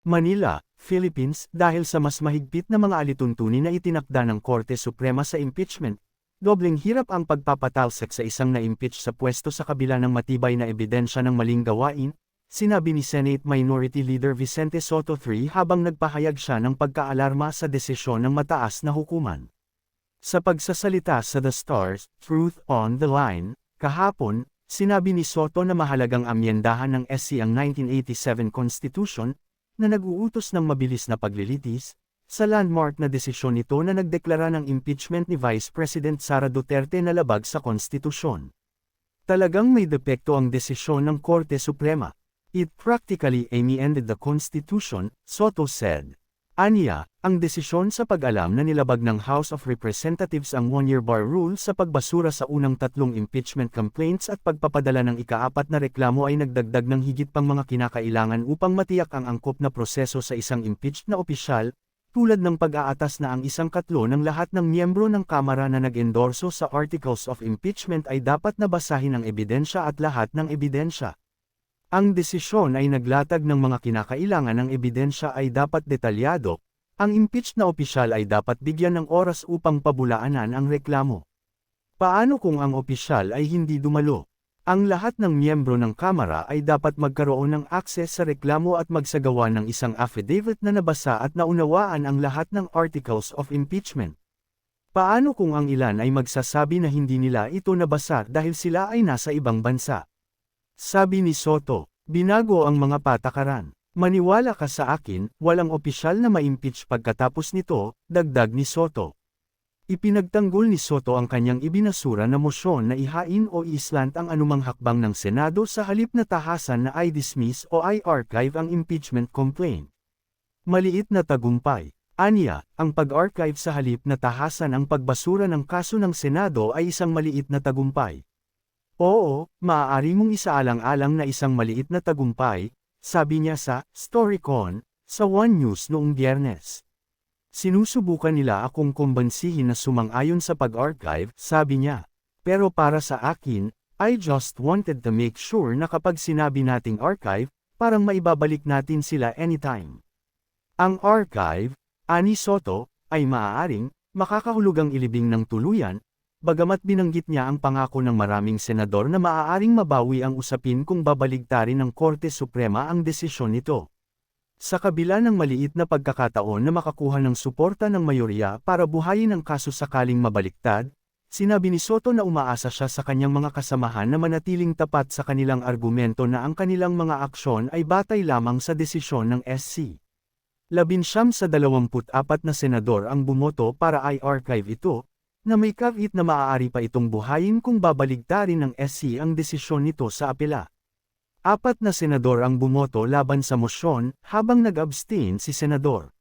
Manila, Philippines, dahil sa mas mahigpit na mga alituntunin na itinakda ng Korte Suprema sa impeachment, dobleng hirap ang pagpapatalsik sa isang na-impeach sa pwesto sa kabila ng matibay na ebidensya ng maling gawain, sinabi ni Senate Minority Leader Vicente Soto III habang nagpahayag siya ng pagkaalarma sa desisyon ng mataas na hukuman. Sa pagsasalita sa The Stars, Truth on the Line, kahapon, sinabi ni Soto na mahalagang amyendahan ng SC ang 1987 Constitution, na nag-uutos ng mabilis na paglilitis, sa landmark na desisyon nito na nagdeklara ng impeachment ni Vice President Sara Duterte na labag sa konstitusyon. Talagang may depekto ang desisyon ng Korte Suprema. It practically ended the Constitution, Soto said. Aniya, ang desisyon sa pag-alam na nilabag ng House of Representatives ang one-year bar rule sa pagbasura sa unang tatlong impeachment complaints at pagpapadala ng ikaapat na reklamo ay nagdagdag ng higit pang mga kinakailangan upang matiyak ang angkop na proseso sa isang impeached na opisyal, tulad ng pag-aatas na ang isang katlo ng lahat ng miyembro ng Kamara na nag-endorso sa Articles of Impeachment ay dapat nabasahin ang ebidensya at lahat ng ebidensya. Ang desisyon ay naglatag ng mga kinakailangan ng ebidensya ay dapat detalyado, ang impeached na opisyal ay dapat bigyan ng oras upang pabulaanan ang reklamo. Paano kung ang opisyal ay hindi dumalo? Ang lahat ng miyembro ng Kamara ay dapat magkaroon ng akses sa reklamo at magsagawa ng isang affidavit na nabasa at naunawaan ang lahat ng Articles of Impeachment. Paano kung ang ilan ay magsasabi na hindi nila ito nabasa dahil sila ay nasa ibang bansa? Sabi ni Soto, binago ang mga patakaran. Maniwala ka sa akin, walang opisyal na ma-impeach pagkatapos nito, dagdag ni Soto. Ipinagtanggol ni Soto ang kanyang ibinasura na mosyon na ihain o i-islant ang anumang hakbang ng Senado sa halip na tahasan na i-dismiss o i-archive ang impeachment complaint. Maliit na tagumpay. Anya, ang pag-archive sa halip na tahasan ang pagbasura ng kaso ng Senado ay isang maliit na tagumpay. Oo, maaari mong isaalang-alang na isang maliit na tagumpay, sabi niya sa Storycon, sa One News noong biyernes. Sinusubukan nila akong kumbansihin na sumang-ayon sa pag-archive, sabi niya. Pero para sa akin, I just wanted to make sure na kapag sinabi nating archive, parang maibabalik natin sila anytime. Ang archive, ani Soto, ay maaaring, makakahulugang ilibing ng tuluyan, bagamat binanggit niya ang pangako ng maraming senador na maaaring mabawi ang usapin kung babaligtarin ng Korte Suprema ang desisyon nito. Sa kabila ng maliit na pagkakataon na makakuha ng suporta ng mayorya para buhayin ang kaso sakaling mabaliktad, sinabi ni Soto na umaasa siya sa kanyang mga kasamahan na manatiling tapat sa kanilang argumento na ang kanilang mga aksyon ay batay lamang sa desisyon ng SC. Labinsyam sa 24 na senador ang bumoto para i-archive ito, na may kavit na maaari pa itong buhayin kung babaligtarin ng SC ang desisyon nito sa apela. Apat na senador ang bumoto laban sa mosyon, habang nag-abstain si Senador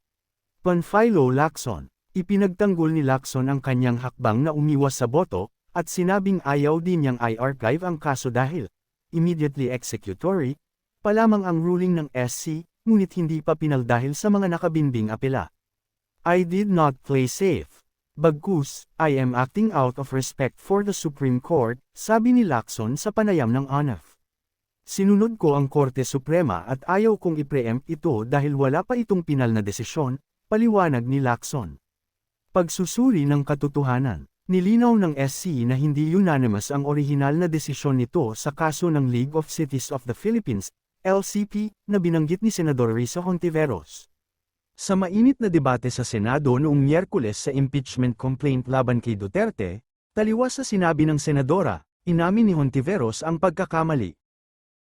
Panfilo Lacson. Ipinagtanggol ni Lacson ang kanyang hakbang na umiwas sa boto, at sinabing ayaw din niyang i-archive ang kaso dahil, immediately executory, pa lamang ang ruling ng SC, ngunit hindi pa pinal dahil sa mga nakabinbing apela. I did not play safe. Bagkus, I am acting out of respect for the Supreme Court, sabi ni Lacson sa panayam ng ANF. Sinunod ko ang Korte Suprema at ayaw kong i-preempt ito dahil wala pa itong pinal na desisyon, paliwanag ni Lacson. Pagsusuri ng katotohanan, nilinaw ng SC na hindi unanimous ang orihinal na desisyon nito sa kaso ng League of Cities of the Philippines, LCP, na binanggit ni Senador Risa Hontiveros. Sa mainit na debate sa Senado noong Miyerkules sa impeachment complaint laban kay Duterte, taliwas sa sinabi ng Senadora, inamin ni Hontiveros ang pagkakamali.